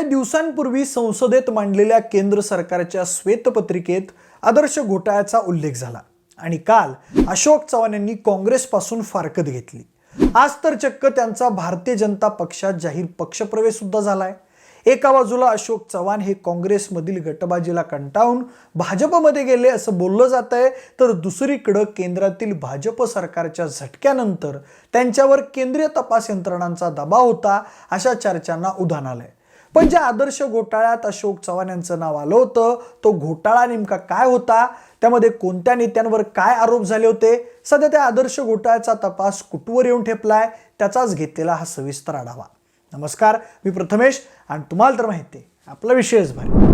काही दिवसांपूर्वी संसदेत मांडलेल्या केंद्र सरकारच्या श्वेतपत्रिकेत आदर्श घोटाळ्याचा उल्लेख झाला आणि काल अशोक चव्हाण यांनी काँग्रेसपासून फारकत घेतली. आज तर चक्क त्यांचा भारतीय जनता पक्षात जाहीर पक्षप्रवेश सुद्धा झालाय. एका बाजूला अशोक चव्हाण हे काँग्रेसमधील गटबाजीला कंटाळून भाजपमध्ये गेले असं बोललं जात आहे तर दुसरीकडं केंद्रातील भाजप सरकारच्या झटक्यानंतर त्यांच्यावर केंद्रीय तपास यंत्रणांचा दबाव होता अशा चर्चांना उधाण आलंय. पण ज्या आदर्श घोटाळ्यात अशोक चव्हाण यांचं नाव आलं होतं तो घोटाळा नेमका काय होता? त्यामध्ये कोणत्या नेत्यांवर काय आरोप झाले होते? सध्या त्या आदर्श घोटाळ्याचा तपास कुठवर येऊन ठेपलाय? त्याचाच घेतलेला हा सविस्तर आढावा. नमस्कार मी प्रथमेश आणि तुम्हाला तर माहिती आहे आपला विषयच भारी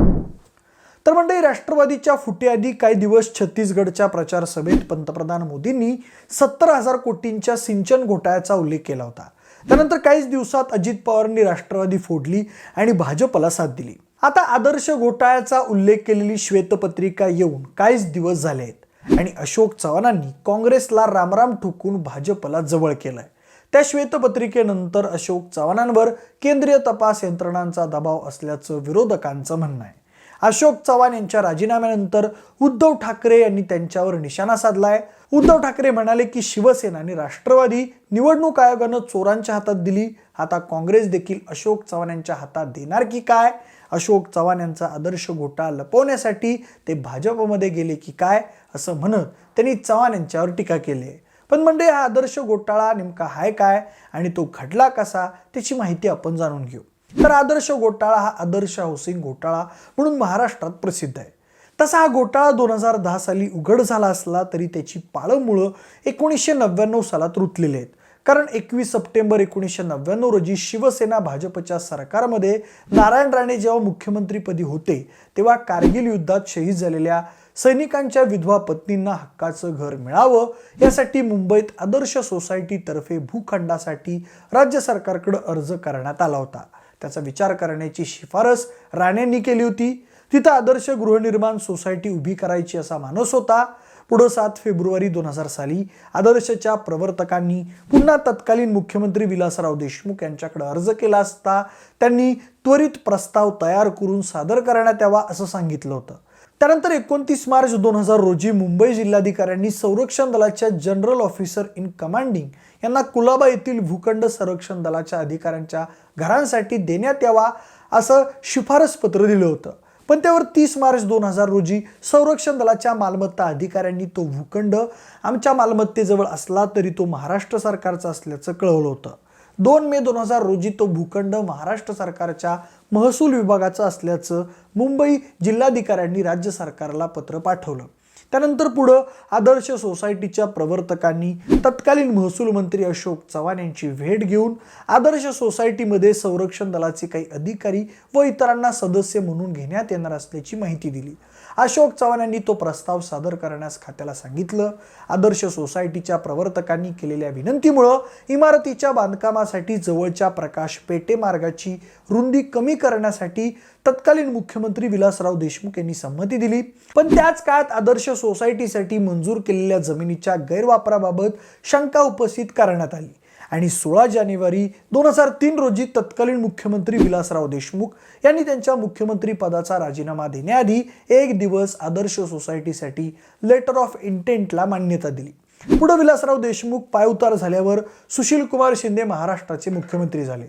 तर मंडळी राष्ट्रवादीच्या फुटेआधी काही दिवस छत्तीसगडच्या प्रचार सभेत पंतप्रधान मोदींनी सत्तर हजार कोटींच्या सिंचन घोटाळ्याचा उल्लेख केला होता. त्यानंतर काहीच दिवसात अजित पवारांनी राष्ट्रवादी फोडली आणि भाजपला साथ दिली. आता आदर्श घोटाळ्याचा उल्लेख केलेली श्वेतपत्रिका येऊन काहीच दिवस झाले आहेत. आणि अशोक चव्हाणांनी काँग्रेसला रामराम ठोकून भाजपला जवळ केलंय. त्या श्वेतपत्रिकेनंतर अशोक चव्हाणांवर केंद्रीय तपास यंत्रणांचा दबाव असल्याचं विरोधकांचं म्हणणं आहे. अशोक चव्हाण यांच्या राजीनाम्यानंतर उद्धव ठाकरे यांनी त्यांच्यावर निशाणा साधलाय. उद्धव ठाकरे म्हणाले की शिवसेना आणि राष्ट्रवादी निवडणूक आयोगानं चोरांच्या हातात दिली. आता काँग्रेस देखील अशोक चव्हाण यांच्या हातात देणार की काय? अशोक चव्हाण यांचा आदर्श घोटा लपवण्यासाठी ते भाजपमध्ये गेले की काय? असं म्हणत त्यांनी चव्हाण यांच्यावर टीका केली. आहे पण म्हणजे हा आदर्श घोटाळा नेमका हाय काय? आणि तो घडला कसा? त्याची माहिती आपण जाणून घेऊ. तर आदर्श घोटाळा हा आदर्श हाऊसिंग घोटाळा म्हणून महाराष्ट्रात प्रसिद्ध आहे. तसा हा घोटाळा दोन हजार दहा साली उघड झाला असला तरी त्याची पाळंमुळं एकोणीसशे नव्याण्णव सालात रुतलेली आहेत. कारण एकवीस सप्टेंबर एकोणीसशे नव्याण्णव रोजी शिवसेना भाजपच्या सरकारमध्ये नारायण राणे जेव्हा मुख्यमंत्रीपदी होते तेव्हा कारगिल युद्धात शहीद झालेल्या सैनिकांच्या विधवा पत्नींना हक्काचं घर मिळावं यासाठी मुंबईत आदर्श सोसायटीतर्फे भूखंडासाठी राज्य सरकारकडे अर्ज करण्यात आला होता. त्याचा विचार करण्याची शिफारस राणेंनी केली होती. तिथं आदर्श गृहनिर्माण सोसायटी उभी करायची असा मानस होता. पुढं सात फेब्रुवारी दोन हजार साली आदर्शच्या प्रवर्तकांनी पुन्हा तत्कालीन मुख्यमंत्री विलासराव देशमुख यांच्याकडे अर्ज केला असता त्यांनी त्वरित प्रस्ताव तयार करून सादर करण्यात यावा असं सांगितलं होतं. त्यानंतर एकोणतीस मार्च दोन हजार रोजी मुंबई जिल्हाधिकाऱ्यांनी संरक्षण दलाच्या जनरल ऑफिसर इन कमांडिंग यांना कुलाबा येथील भूखंड संरक्षण दलाच्या अधिकाऱ्यांच्या घरांसाठी देण्यात यावा असं शिफारस पत्र दिलं होतं. पण त्यावर तीस मार्च दोन हजार रोजी संरक्षण दलाच्या मालमत्ता अधिकाऱ्यांनी तो भूखंड आमच्या मालमत्तेजवळ असला तरी तो महाराष्ट्र सरकारचा असल्याचं कळवलं होतं. दोन मे दोन हजार रोजी तो भूखंड महाराष्ट्र सरकारच्या महसूल विभागाचा असल्याचं मुंबई जिल्हाधिकाऱ्यांनी राज्य सरकारला पत्र पाठवलं. त्यानंतर पुढं आदर्श सोसायटीच्या प्रवर्तकांनी तत्कालीन महसूल मंत्री अशोक चव्हाण यांची भेट घेऊन आदर्श सोसायटीमध्ये संरक्षण दलाचे काही अधिकारी व इतरांना सदस्य म्हणून घेण्यात येणार असल्याची माहिती दिली. अशोक चव्हाण यांनी तो प्रस्ताव सादर करण्यास खात्याला सांगितलं. आदर्श सोसायटीच्या प्रवर्तकांनी केलेल्या विनंतीमुळं इमारतीच्या बांधकामासाठी जवळच्या प्रकाश पेटे मार्गाची रुंदी कमी करण्यासाठी तत्कालीन मुख्यमंत्री विलासराव देशमुख यांनी संमती दिली. पण त्याच काळात आदर्श सोसायटीसाठी मंजूर केलेल्या जमिनीच्या गैरवापराबाबत शंका उपस्थित करण्यात आली. आणि सोळा जानेवारी दोन हजार तीन रोजी तत्कालीन मुख्यमंत्री विलासराव देशमुख यांनी त्यांच्या मुख्यमंत्री पदाचा राजीनामा देण्याआधी एक दिवस आदर्श सोसायटीसाठी लेटर ऑफ इंटेंटला मान्यता दिली. पुढे विलासराव देशमुख पायउतार झाल्यावर सुशील कुमार शिंदे महाराष्ट्राचे मुख्यमंत्री झाले.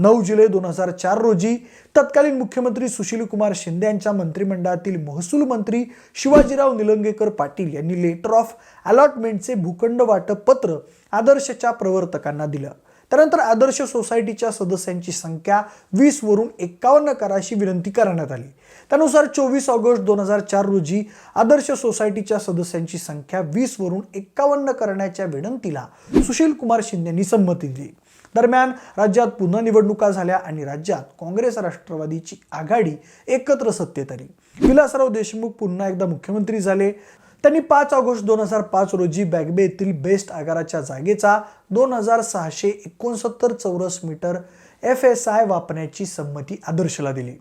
नऊ जुलै दोन हजार चार रोजी तत्कालीन मुख्यमंत्री सुशीलकुमार शिंदे यांच्या मंत्रिमंडळातील महसूल मंत्री शिवाजीराव निलंगेकर पाटील यांनी लेटर ऑफ अलॉटमेंटचे भूखंड वाटप पत्र आदर्शच्या प्रवर्तकांना दिलं. त्यानंतर आदर्श सोसायटीच्या सदस्यांची संख्या वीसवरून एकावन्न एक्कावन्न विनंती करण्यात आली. त्यानुसार चोवीस ऑगस्ट दोन हजार चार रोजी आदर्श सोसायटीच्या सदस्यांची संख्या वीसवरून एकावन्न एक्कावन्न करण्याच्या विनंतीला सुशील कुमार शिंदेंनी संमती दिली. दरम्यान राज्यात पुन्हा निवडणुका झाल्या आणि राज्यात काँग्रेस राष्ट्रवादीची आघाडी एकत्र सत्तेत आली विलासराव देशमुख पुन्हा एकदा मुख्यमंत्री झाले. त्यांनी पाच ऑगस्ट दोन हजार पाच रोजी बॅगबे येथील बेस्ट आगाराच्या जागेचा दोन हजार सहाशे एकोणसत्तर चौरस मीटर एफ एस आय वापरण्याची संमती आदर्शला दिली.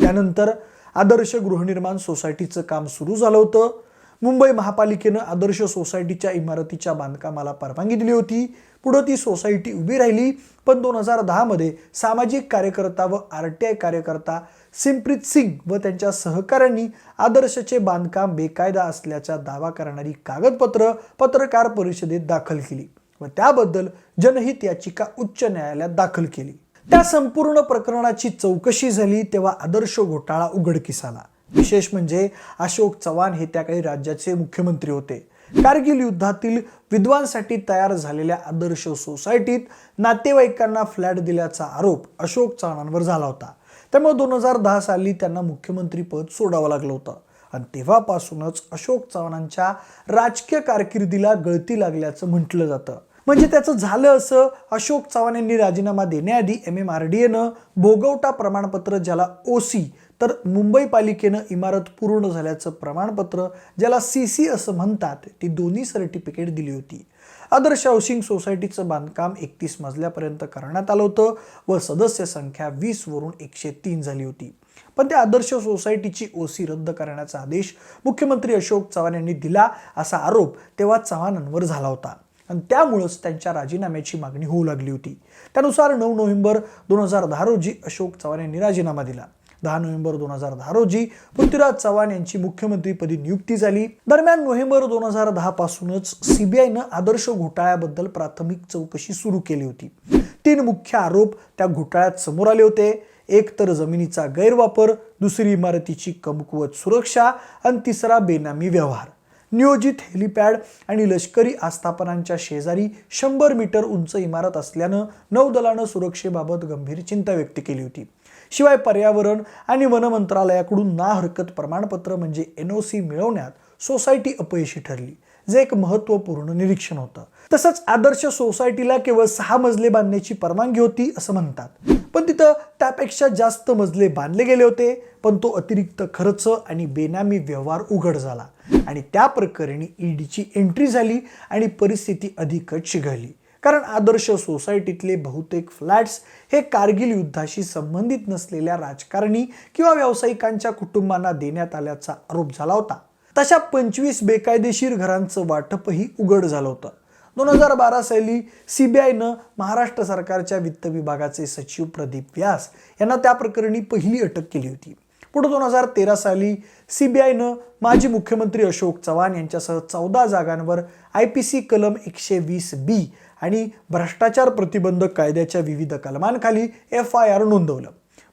त्यानंतर आदर्श गृहनिर्माण सोसायटीचं काम सुरू झालं होतं. मुंबई महापालिकेनं आदर्श सोसायटीच्या इमारतीच्या बांधकामाला परवानगी दिली होती. पुढं ती सोसायटी उभी राहिली पण दोन हजार दहामध्ये सामाजिक कार्यकर्ता व आर टी आय कार्यकर्ता सिमप्रीत सिंग व त्यांच्या सहकाऱ्यांनी आदर्शचे बांधकाम बेकायदा असल्याचा दावा करणारी कागदपत्र पत्रकार परिषदेत दाखल केली व त्याबद्दल जनहित याचिका उच्च न्यायालयात दाखल केली. त्या संपूर्ण प्रकरणाची चौकशी झाली तेव्हा आदर्श घोटाळा उघडकीस आला. विशेष म्हणजे अशोक चव्हाण हे त्या काही राज्याचे मुख्यमंत्री होते. कारगिल युद्धातील विद्वांसाठी तयार झालेल्या आदर्श सोसायटीत नातेवाईकांना फ्लॅट दिल्याचा आरोप अशोक चव्हाणांवर झाला होता. त्यामुळे दोन हजार दहा साली त्यांना मुख्यमंत्री पद सोडावं लागलं होतं. आणि तेव्हापासूनच अशोक चव्हाणांच्या राजकीय कारकिर्दीला गळती लागल्याचं म्हटलं जातं. म्हणजे त्याचं झालं असं अशोक चव्हाण यांनी राजीनामा देण्याआधी एम एम आर डी एनं भोगवटा प्रमाणपत्र ज्याला ओ सी तर मुंबई पालिकेनं इमारत पूर्ण झाल्याचं प्रमाणपत्र ज्याला सी सी असं म्हणतात ती दोन्ही सर्टिफिकेट दिली होती. आदर्श हाऊसिंग सोसायटीचं बांधकाम एकतीस मजल्यापर्यंत करण्यात आलं होतं व सदस्य संख्या वीसवरून एकशे तीन झाली होती. पण त्या आदर्श सोसायटीची ओसी रद्द करण्याचा आदेश मुख्यमंत्री अशोक चव्हाण यांनी दिला असा आरोप तेव्हा चव्हाणांवर झाला होता. आणि त्यामुळंच त्यांच्या राजीनाम्याची मागणी होऊ लागली होती. त्यानुसार नऊ नोव्हेंबर दोन हजार दहा रोजी अशोक चव्हाण यांनी राजीनामा दिला. दहा नोव्हेंबर दोन हजार दहा रोजी पृथ्वीराज चव्हाण यांची मुख्यमंत्रीपदी नियुक्ती झाली. दरम्यान नोव्हेंबर दोन हजार दहा पासूनच सीबीआयनं आदर्श घोटाळ्याबद्दल प्राथमिक चौकशी सुरू केली होती. तीन मुख्य आरोप त्या घोटाळ्यात समोर आले होते. एक तर जमिनीचा गैरवापर दुसरी इमारतीची कमकुवत सुरक्षा आणि तिसरा बेनामी व्यवहार. नियोजित हेलिपॅड आणि लष्करी आस्थापनांच्या शेजारी शंभर मीटर उंच इमारत असल्यानं नौदलानं सुरक्षेबाबत गंभीर चिंता व्यक्त केली होती. शिवाय पर्यावरण आणि वन मंत्रालयाकडून ना हरकत प्रमाणपत्र म्हणजे एन ओ सी मिळवण्यात सोसायटी अपयशी ठरली. जे एक महत्त्वपूर्ण निरीक्षण होतं. तसंच आदर्श सोसायटीला केवळ सहा मजले बांधण्याची परवानगी होती असं म्हणतात. पण तिथं त्यापेक्षा जास्त मजले बांधले गेले होते पण तो अतिरिक्त खर्च आणि बेनामी व्यवहार उघड झाला. आणि त्या प्रकरणी ईडीची एंट्री झाली आणि परिस्थिती अधिकच चिघळली. कारण आदर्श सोसायटीतले बहुतेक फ्लॅट्स हे कारगिल युद्धाशी संबंधित नसलेल्या राजकारणी किंवा व्यावसायिकांच्या कुटुंबांना देण्यात आल्याचा आरोप झाला होता. तशा पंचवीस बेकायदेशीर घरांचं वाटपही उघड झालं होतं. दोन हजार बारा साली सीबीआयनं महाराष्ट्र सरकारच्या वित्त विभागाचे सचिव प्रदीप व्यास यांना त्या प्रकरणी पहिली अटक केली होती. पुढे दोन हजार तेरा साली सीबीआयनं माजी मुख्यमंत्री अशोक चव्हाण यांच्यासह चौदा जागांवर आय पी सी कलम एकशे वीस बी आणि भ्रष्टाचार प्रतिबंधक कायद्याच्या विविध कलमांखाली एफ आय आर नोंदवलं.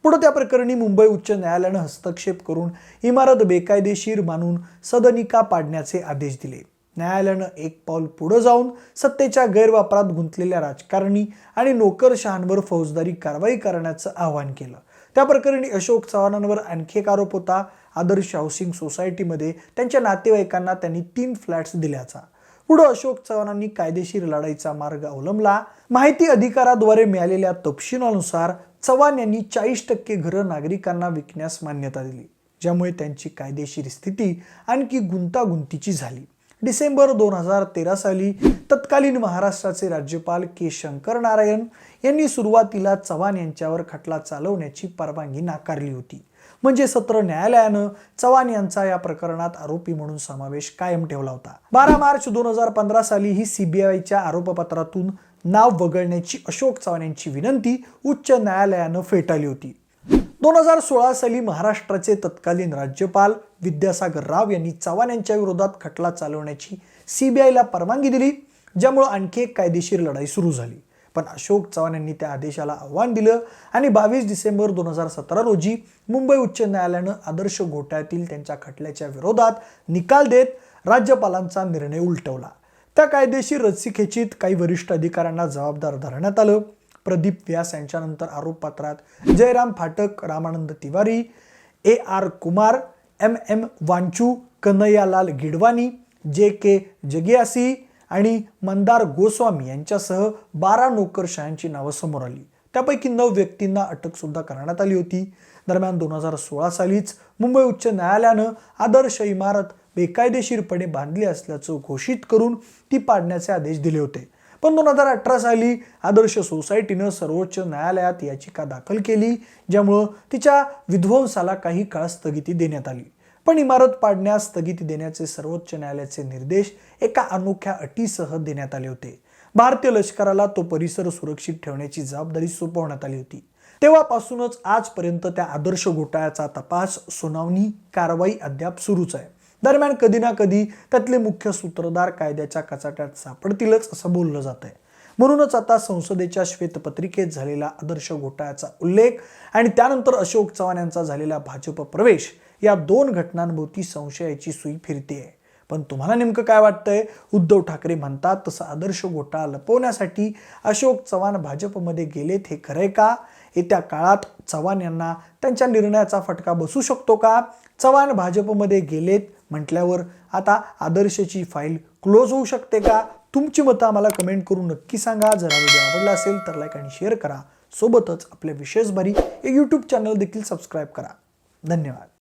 पुढं त्या प्रकरणी मुंबई उच्च न्यायालयानं हस्तक्षेप करून इमारत बेकायदेशीर मानून सदनिका पाडण्याचे आदेश दिले. न्यायालयानं एक पाऊल पुढं जाऊन सत्तेच्या गैरवापरात गुंतलेल्या राजकारणी आणि नोकरशहांवर फौजदारी कारवाई करण्याचं आवाहन केलं. त्या प्रकरणी अशोक चव्हाणांवर आणखी एक आरोप होता. आदर्श हाऊसिंग सोसायटीमध्ये त्यांच्या नातेवाईकांना त्यांनी तीन फ्लॅट्स दिल्याचा. पुढे अशोक चव्हाणांनी कायदेशीर लढाईचा मार्ग अवलंबला. माहिती अधिकाराद्वारे मिळालेल्या तपशिलानुसार चव्हाण यांनी चाळीस टक्के घरं नागरिकांना विकण्यास मान्यता दिली ज्यामुळे त्यांची कायदेशीर स्थिती आणखी गुंतागुंतीची झाली. डिसेंबर दोन हजार तेरा साली तत्कालीन महाराष्ट्राचे राज्यपाल के शंकर नारायण यांनी सुरुवातीला चव्हाण यांच्यावर खटला चालवण्याची परवानगी नाकारली होती. म्हणजे सत्र न्यायालयानं चव्हाण यांचा या प्रकरणात आरोपी म्हणून समावेश कायम ठेवला होता. बारा मार्च दोन हजार पंधरा साली ही सीबीआयच्या आरोपपत्रातून नाव वगळण्याची अशोक चव्हाण यांची विनंती उच्च न्यायालयानं फेटाळली होती. दोन हजार सोळा साली महाराष्ट्राचे तत्कालीन राज्यपाल विद्यासागर राव यांनी चव्हाण यांच्या विरोधात खटला चालवण्याची सीबीआयला परवानगी दिली ज्यामुळे आणखी एक कायदेशीर लढाई सुरू झाली. पण अशोक चव्हाण यांनी त्या आदेशाला आव्हान दिलं आणि बावीस डिसेंबर दोन हजार सतरा रोजी मुंबई उच्च न्यायालयानं आदर्श घोटाळ्यातील त्यांच्या खटल्याच्या विरोधात निकाल देत राज्यपालांचा निर्णय उलटवला. त्या कायदेशीर रस्सीखेचीत काही वरिष्ठ अधिकाऱ्यांना जबाबदार धरण्यात आलं. प्रदीप व्यास यांच्यानंतर आरोपपत्रात Jairam Phatak Ramanand Tiwari A R Kumar M M Wanchoo Kanhaiyalal Gidwani J K जगियासी आणि मंदार गोस्वामी यांच्यासह बारा नोकरशाहांची नावं समोर आली. त्यापैकी नऊ व्यक्तींना अटक सुद्धा करण्यात आली होती. दरम्यान दोन हजार सोळा सालीच मुंबई उच्च न्यायालयानं आदर्श इमारत बेकायदेशीरपणे बांधली असल्याचं घोषित करून ती पाडण्याचे आदेश दिले होते. पण दोन हजार अठरा साली आदर्श सोसायटीनं सर्वोच्च न्यायालयात याचिका दाखल केली ज्यामुळं तिच्या विध्वंसाला काही काळ स्थगिती देण्यात आली. पण इमारत पाडण्यास स्थगिती देण्याचे सर्वोच्च न्यायालयाचे निर्देश एका अनोख्या अटीसह देण्यात आले होते. भारतीय लष्कराला तो परिसर सुरक्षित ठेवण्याची जबाबदारी सोपवण्यात आली होती. तेव्हापासूनच आजपर्यंत त्या आदर्श घोटाळ्याचा तपास सुनावणी कारवाई अद्याप सुरूच आहे. दरम्यान कधी ना कधी त्यातले मुख्य सूत्रधार कायद्याच्या कचाट्यात सापडतीलच असं बोललं जात आहे म्हणूनच आता संसदेच्या श्वेतपत्रिकेत झालेला आदर्श घोटाळ्याचा उल्लेख आणि त्यानंतर अशोक चव्हाण यांचा झालेला भाजप प्रवेश या दोन घटनांभोवती संशयाची सुई फिरते आहे पण तुम्हाला नेमकं काय वाटतंय? उद्धव ठाकरे म्हणतात तसं आदर्श घोटाळा लपवण्यासाठी अशोक चव्हाण भाजपमध्ये गेलेत हे खरंय का? येत्या काळात चव्हाण यांना त्यांच्या निर्णयाचा फटका बसू शकतो का? चव्हाण भाजपमध्ये गेलेत म्हटल्यावर आता आदर्शची फाईल क्लोज होऊ शकते का? तुमची मतं आम्हाला कमेंट करून नक्की सांगा. जर हा व्हिडिओ आवडला असेल तर लाईक आणि शेअर करा. सोबतच आपल्या विशेष भारी हे यूट्यूब चॅनल देखील सबस्क्राईब करा. धन्यवाद.